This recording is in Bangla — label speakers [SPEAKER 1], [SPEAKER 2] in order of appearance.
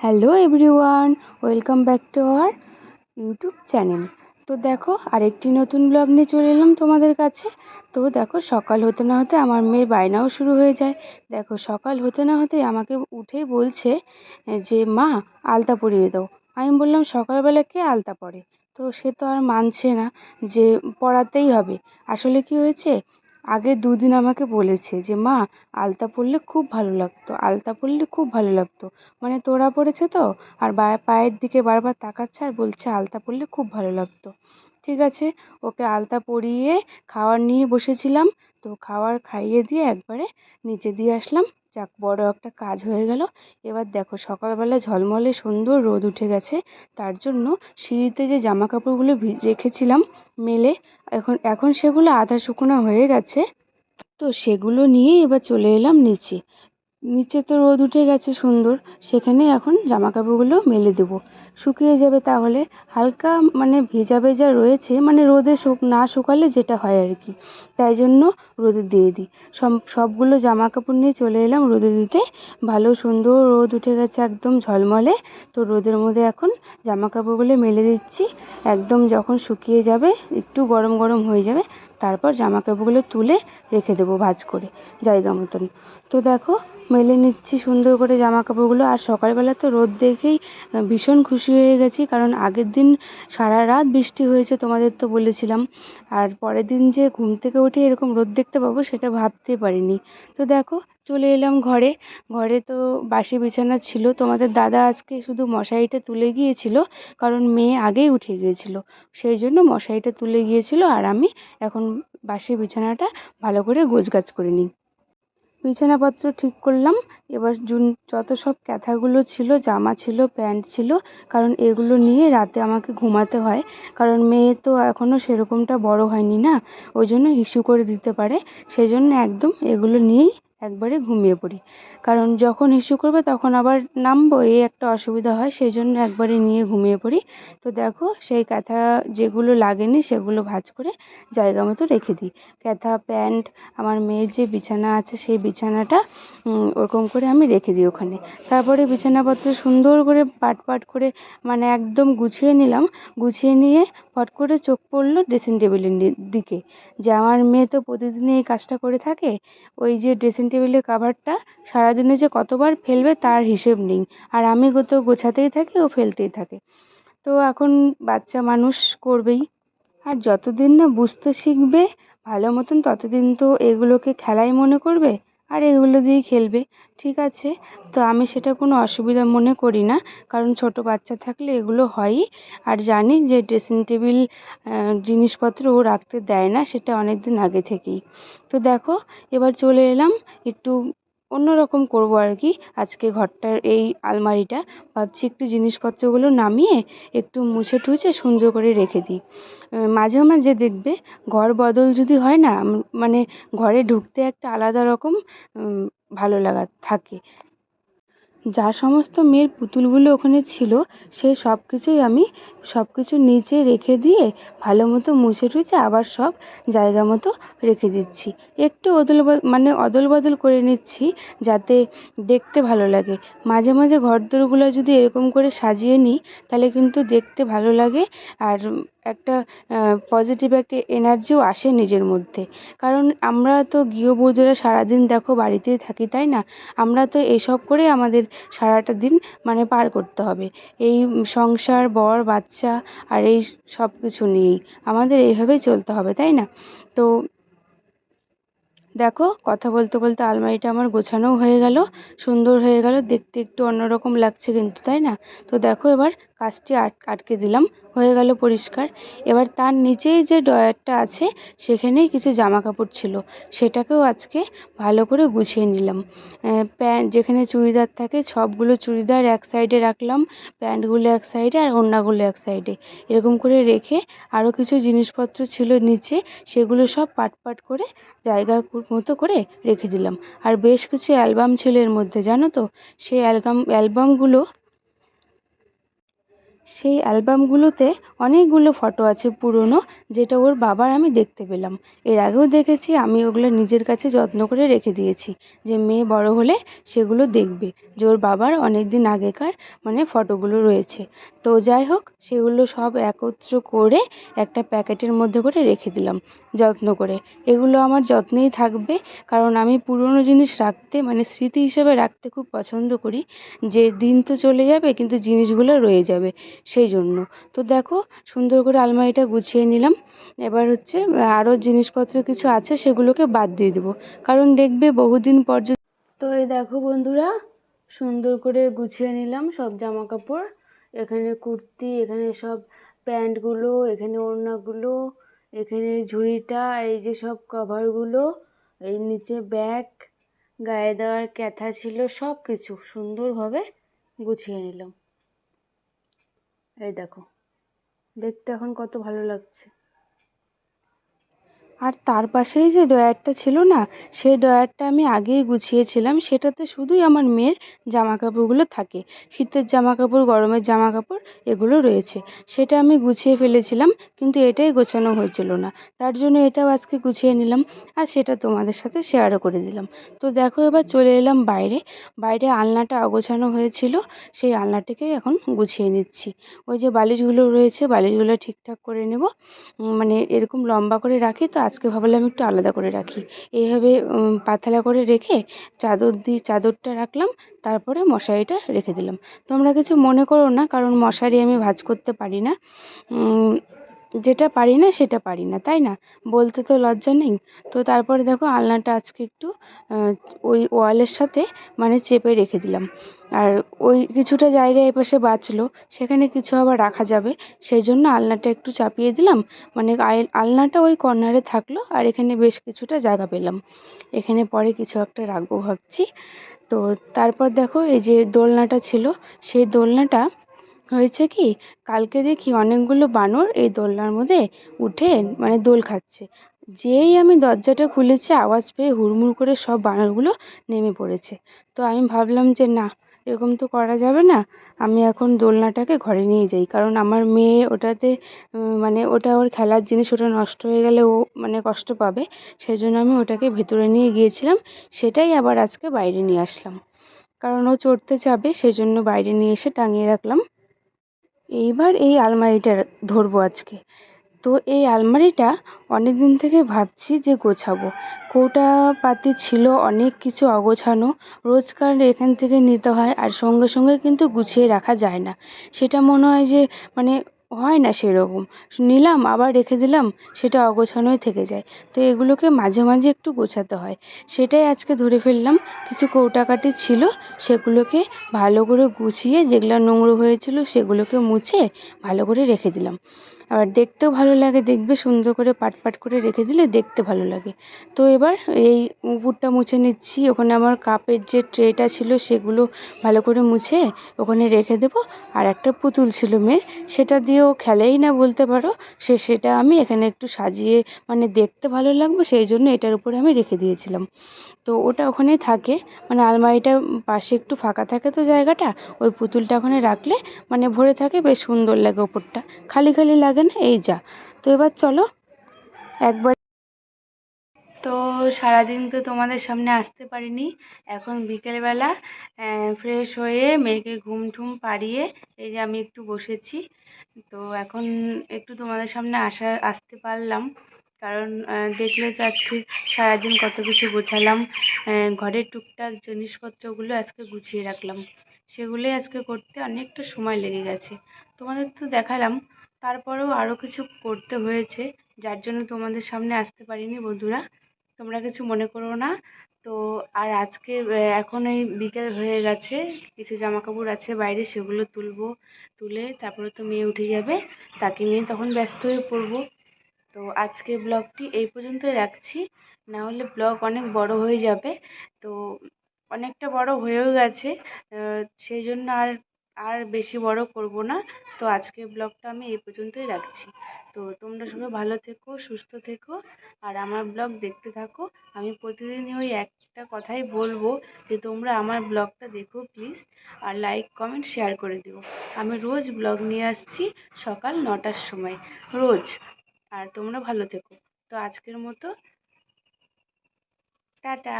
[SPEAKER 1] Hello everyone, welcome back to our YouTube channel. তো দেখো, আরেকটি নতুন ব্লগ নিয়ে চলে এলাম তোমাদের কাছে। তো দেখো, সকাল হতে না হতে আমার মেয়ের বায়নাও শুরু হয়ে যায়। দেখো, সকাল হতে না হতে আমাকে উঠেই বলছে যে, মা, আলতা পরিয়ে দাও। আমি বললাম, সকালবেলা কে আলতা পরে? তো সে তো আর মানছে না যে পড়াতেই হবে। আসলে কি হয়েছে? আগে দুদিন আমাকে বলেছে যে, মা, আলতা পরলে খুব ভালো লাগতো, আলতা পরলে খুব ভালো লাগতো। মানে তোরা পড়েছে তো, আর পায়ের দিকে বারবার তাকাচ্ছে আর বলছে, আলতা পরলে খুব ভালো লাগতো। ঠিক আছে, ওকে আলতা পরিয়ে খাওয়ার নিয়ে বসেছিলাম, তো খাওয়ার খাইয়ে দিয়ে একবারে নিচে দিয়ে আসলাম। যাক, বড় একটা কাজ হয়ে গেল। এবার দেখো সকালবেলা ঝলমলে সুন্দর রোদ উঠে গেছে। তার জন্য সিঁড়িতে যে জামা কাপড়গুলো রেখেছিলাম মেলে, এখন এখন সেগুলো আধা শুকনো হয়ে গেছে। তো সেগুলো নিয়ে এবার চলে এলাম নিচে। নিচে তো রোদ উঠে গেছে সুন্দর, সেখানে এখন জামা কাপড়গুলো মেলে দেবো। শুকিয়ে যাবে তাহলে। হালকা মানে ভেজা ভেজা রয়েছে মানে রোদে না শুকালে যেটা হয় আর কি। তাই জন্য রোদে দিয়ে দিই। সব সবগুলো জামা কাপড় নিয়ে চলে এলাম রোদে দিতে। ভালো সুন্দর রোদ উঠে গেছে একদম ঝলমলে। তো রোদের মধ্যে এখন জামা কাপড়গুলো মেলে দিচ্ছি। একদম যখন শুকিয়ে যাবে, একটু গরম গরম হয়ে যাবে, তারপর জামা কাপড়গুলো তুলে রেখে দেবো ভাঁজ করে, জায়গা মতন। তো দেখো মেলে নিচ্ছি সুন্দর করে জামা কাপড়গুলো আর সকালবেলা তো রোদ দেখেই ভীষণ খুশি হয়ে গেছি, কারণ আগের দিন সারা রাত বৃষ্টি হয়েছে তোমাদের তো বলেছিলাম। আর পরের দিন যে ঘুম থেকে উঠে এরকম রোদ দেখতে পাবো সেটা ভাবতে পারিনি। তো দেখো, চলে এলাম ঘরে। ঘরে তো বাসি বিছানা ছিল। তোমাদের দাদা আজকে শুধু মশারিটা তুলে গিয়েছিল, কারণ মেয়ে আগেই উঠে গিয়েছিল। সেই জন্য মশারিটা তুলে গিয়েছিল, আর আমি এখন বাসি বিছানাটা ভালো করে গোছগাছ করে নিই। বিছানাপত্র ঠিক করলাম। এবার জুন যত সব ক্যাথাগুলো ছিল, জামা ছিল, প্যান্ট ছিল, কারণ এগুলো নিয়ে রাতে আমাকে ঘুমাতে হয়। কারণ মেয়ে তো এখনও সেরকমটা বড় হয়নি না? ওই জন্য ইস্যু করে দিতে পারে। সেই জন্য একদম এগুলো নিয়েই একবারে ঘুমিয়ে পড়ি। কারণ যখন ইস্যু করবে তখন আবার নামবো, এই একটা অসুবিধা হয় সেই জন্য একবারে নিয়ে ঘুমিয়ে পড়ি। তো দেখো, সেই ক্যাথা যেগুলো লাগেনি সেগুলো ভাঁজ করে জায়গা মতো রেখে দিই। ক্যাথা প্যান্ট, আমার মেয়ের যে বিছানা আছে সেই বিছানাটা ওরকম করে আমি রেখে দিই ওখানে। তারপরে বিছানাপত্র সুন্দর করে পাট পাট করে মানে একদম গুছিয়ে নিলাম। গুছিয়ে নিয়ে ফট করে চোখ পড়ল ড্রেসিং টেবিলের দিকে। যে আমার মেয়ে তো প্রতিদিনই এই কাজটা করে থাকে, ওই যে ড্রেসিং টেবিলের কাভারটা সারাদিনে যে কতবার ফেলবে তার হিসেব নেই। আর আমি তো গোছাতেই থাকি, ও ফেলতেই থাকে। তো এখন বাচ্চা মানুষ করবেই। আর যতদিন না বুঝতে শিখবে, ভালো মতন ততদিন তো এগুলোকে খেলাই মনে করবে। আর এগুলো দিয়ে খেলবে, ঠিক আছে? তো আমি সেটা কোনো অসুবিধা মনে করি না, কারণ ছোটো বাচ্চা থাকলে এগুলো হয়ই। আর জানি যে ড্রেসিং টেবিল জিনিসপত্র ও রাখতে দেয় না, সেটা অনেক দিন আগে থেকেই। তো দেখো, এবার চলে এলাম একটু অন্য করব করব আর কি। আজকে ঘরটার এই আলমারিটা, ভাবছি একটু জিনিসপত্রগুলো নামিয়ে একটু মুছে টুছে সুন্দর করে রেখে দিই। মাঝে মাঝে দেখবে ঘর বদল যদি হয় না মানে ঘরে ঢুকতে একটা আলাদা রকম ভালো লাগা, থাকে। যা সমস্ত মেয়ের পুতুলগুলো ওখানে ছিল, সে সব কিছুই আমি সব কিছু নিচে রেখে দিয়ে ভালো মতো মুছে টুছে আবার সব জায়গা মতো রেখে দিচ্ছি। একটু অদল মানে অদল বদল করে নিচ্ছি যাতে দেখতে ভালো লাগে। মাঝে মাঝে ঘরদোরগুলো যদি এরকম করে সাজিয়ে নিই, তাহলে কিন্তু দেখতে ভালো লাগে আর একটা পজিটিভ একটা এনার্জিও আসে নিজের মধ্যে। কারণ আমরা তো গৃহবধূরা সারাদিন দেখো বাড়িতেই থাকি, তাই না? আমরা তো এসব করে আমাদের সারাটা দিন মানে পার করতে হবে। এই সংসার, বর, বাচ্চা আর এই সব কিছু নিয়েই আমাদের এইভাবেই চলতে হবে, তাই না? তো দেখো কথা বলতে বলতে আলমারিটা আমার গোছানোও হয়ে গেল, সুন্দর হয়ে গেল, দেখতে একটু অন্যরকম লাগছে কিন্তু, তাই না? তো দেখো এবার কাজটি আটকে দিলাম, হয়ে গেল পরিষ্কার। এবার তার নিচেই যে ড্রয়ারটা আছে, সেখানেই কিছু জামা কাপড় ছিল। সেটাকেও আজকে ভালো করে গুছিয়ে নিলাম। প্যান্ট যেখানে চুড়িদার থাকে, সবগুলো চুড়িদার এক সাইডে রাখলাম, প্যান্টগুলো এক সাইডে আর ওড়নাগুলো এক সাইডে। এরকম করে রেখে আরও কিছু জিনিসপত্র ছিল নিচে, সেগুলো সব পাট পাট করে জায়গা মতো করে রেখে দিলাম। আর বেশ কিছু অ্যালবাম ছিল এর মধ্যে, জানো তো? সেই অ্যালবাম অ্যালবামগুলো সেই অ্যালবামগুলোতে অনেকগুলো ফটো আছে পুরনো, যেটা ওর বাবার আমি দেখতে পেলাম। এর আগেও দেখেছি, আমি ওগুলো নিজের কাছে যত্ন করে রেখে দিয়েছি। যে মেয়ে বড় হলে সেগুলো দেখবে, যে ওর বাবার অনেক দিন আগেকার মানে ফটোগুলো রয়েছে। তো যাই হোক, সেগুলো সব একত্র করে একটা প্যাকেটের মধ্যে করে রেখে দিলাম, যত্ন করে। এগুলো আমার যত্নেই থাকবে, কারণ আমি পুরনো জিনিস রাখতে মানে স্মৃতি হিসেবে রাখতে খুব পছন্দ করি। যে দিন তো চলে যাবে, কিন্তু জিনিসগুলো রয়ে যাবে। সেই জন্য। তো দেখো, সুন্দর করে আলমারিটা গুছিয়ে নিলাম। এবার হচ্ছে আরও জিনিসপত্র কিছু আছে, সেগুলোকে বাদ দিয়ে দেবো। কারণ দেখবে বহুদিন পর তো এই দেখো বন্ধুরা, সুন্দর করে গুছিয়ে নিলাম সব জামা কাপড় এখানে কুর্তি, এখানে সব প্যান্টগুলো, এখানে ওড়নাগুলো, এখানে ঝুড়িটা, এই যে সব কভারগুলো, এই নিচে ব্যাগ, গায়ে দেওয়ার ক্যাথা ছিল সব কিছু সুন্দরভাবে গুছিয়ে নিলাম। এই দেখো। দেখতে এখন কত ভালো লাগছে। আর তার পাশেই যে ড্রয়ারটা ছিল না, সেই ড্রয়ারটা আমি আগেই গুছিয়েছিলাম। সেটাতে শুধুই আমার মেয়ের জামা কাপড়গুলো থাকে। শীতের জামা কাপড় গরমের জামা কাপড় এগুলো রয়েছে। সেটা আমি গুছিয়ে ফেলেছিলাম, কিন্তু এটাই গোছানো হয়েছিল না। তার জন্য এটাও আজকে গুছিয়ে নিলাম আর সেটা তোমাদের সাথে শেয়ারও করে দিলাম। তো দেখো এবার চলে এলাম বাইরে। বাইরে আলনাটা অগোছানো হয়েছিল, সেই আলনাটাকেই এখন গুছিয়ে নিচ্ছি। ওই যে বালিশগুলো রয়েছে, বালিশগুলো ঠিকঠাক করে নেব। মানে এরকম লম্বা করে রাখি, তো আজকে ভাবলাম একটু আলাদা করে রাখি। এইভাবে পাতলা করে রেখে চাদর দিয়ে চাদরটা রাখলাম, তারপরে মশারিটা রেখে দিলাম। তোমরা কিছু মনে করো না, কারণ মশারি আমি ভাঁজ করতে পারি না। যেটা পারি না, সেটা পারি না, তাই না? বলতে তো লজ্জা নেই। তো তারপরে দেখো আলনাটা আজকে একটু ওই ওয়ালের সাথে মানে চেপে রেখে দিলাম। আর ওই কিছুটা জায়গা এপাশে বাঁচলো, সেখানে কিছু আবার রাখা যাবে। সেই জন্য আলনাটা একটু চাপিয়ে দিলাম। মানে আলনাটা ওই কর্নারে থাকল, আর এখানে বেশ কিছুটা জায়গা পেলাম। এখানে পরে কিছু একটা রাখব ভাবছি। তো তারপর দেখো এই যে দোলনাটা ছিল, সেই দোলনাটা হয়েছে কি? কালকে দেখি অনেকগুলো বানর এই দোলনার মধ্যে উঠে মানে দোল খাচ্ছে। যেই আমি দরজাটা খুলেছি, আওয়াজ পেয়ে হুড়মুড় করে সব বানরগুলো নেমে পড়েছে। তো আমি ভাবলাম যে, না, এরকম তো করা যাবে না। আমি এখন দোলনাটাকে ঘরে নিয়ে যাই। কারণ আমার মেয়ে ওটাতে মানে ওটা ওর খেলার জিনিস ওটা নষ্ট হয়ে গেলে ও মানে কষ্ট পাবে। সেই জন্য আমি ওটাকে ভেতরে নিয়ে গিয়েছিলাম। সেটাই আবার আজকে বাইরে নিয়ে আসলাম। কারণ ও চড়তে যাবে সেই জন্য বাইরে নিয়ে এসে টাঙিয়ে রাখলাম। এইবার এই আলমারিটা ধরবো আজকে। তো এই আলমারিটা অনেক দিন থেকে ভাবছি যে গোছাবো। কৌটা পাতি ছিল, অনেক কিছু অগোছানো, রোজকার এখান থেকে নিতে হয়, আর সঙ্গে সঙ্গে কিন্তু গুছিয়ে রাখা যায় না। সেটা মনে হয় যে মানে হয় না সেরকম। নিলাম, আবার রেখে দিলাম, সেটা অগোছানোই থেকে যায়। তো এগুলোকে মাঝে মাঝে একটু গোছাতে হয়। সেটাই আজকে ধরে ফেললাম, কিছু কৌটাকাটি ছিল, সেগুলোকে ভালো করে গুছিয়ে যেগুলো নোংরা হয়েছিল সেগুলোকে মুছে ভালো করে রেখে দিলাম। আবার দেখতেও ভালো লাগে, দেখবে সুন্দর করে পাট পাট করে রেখে দিলে দেখতে ভালো লাগে। তো এবার এই উপরটা মুছে নিচ্ছি, ওখানে আমার কাপের যে ট্রেটা ছিল সেগুলো ভালো করে মুছে ওখানে রেখে দেবো। আর একটা পুতুল ছিল মেয়ের, সেটা দিয়েও খেলেই না বলতে পারো, সে সেটা আমি এখানে একটু সাজিয়ে মানে দেখতে ভালো লাগবে, সেই জন্য এটার উপরে আমি রেখে দিয়েছিলাম। তো ওটা ওখানেই থাকে মানে আলমারিটার পাশে একটু ফাঁকা থাকে তো জায়গাটা, ওই পুতুলটা ওখানে রাখলে মানে ভরে থাকে, বেশ সুন্দর লাগে ওপরটা। খালি খালি লাগে না? এই যা। তো এবার চলো, একবার তো সারাদিন তো তোমাদের সামনে আসতে পারিনি। এখন বিকেলবেলা ফ্রেশ হয়ে মেয়েকে ঘুম ঠুম পাড়িয়ে এই যে আমি একটু বসেছি। তো এখন একটু তোমাদের সামনে আসা, আসতে পারলাম। কারণ দেখলে তো আজকে সারাদিন কত কিছু গোছালাম। ঘরের টুকটাক জিনিসপত্রগুলো আজকে গুছিয়ে রাখলাম। সেগুলোই আজকে করতে অনেকটা সময় লেগে গেছে। তোমাদের তো দেখালাম তারপরেও আরও কিছু করতে হয়েছে, যার জন্য তোমাদের সামনে আসতে পারিনি বন্ধুরা। তোমরা কিছু মনে করো না। তো আর আজকে এখন এই বিকেল হয়ে গেছে, কিছু জামা কাপড় আছে বাইরে, সেগুলো তুলবো, তুলে তারপরে তো মেয়ে উঠে যাবে, তাকে নিয়ে তখন ব্যস্ত হয়ে পড়ব। তো আজকের ব্লগটি এই পর্যন্তই রাখছি। না হলে ব্লগ অনেক বড় হয়ে যাবে। তো অনেকটা বড় হয়েও গেছে সেই জন্য আর আর বেশি বড় করব না। তো আজকের ব্লগটা আমি এই পর্যন্তই রাখছি। তো তোমরা সবাই ভালো থেকো, সুস্থ থেকো। আর আমার ব্লগ দেখতে থাকো। আমি প্রতিদিনই ওই একটা কথাই বলব যে, তোমরা আমার ব্লগটা দেখো প্লিজ আর লাইক কমেন্ট শেয়ার করে দিও। আমি রোজ ব্লগ নিয়ে আসছি সকাল নটার সময়। রোজ। আর তোমরা ভালো থেকো। তো আজকের মতো। টাটা।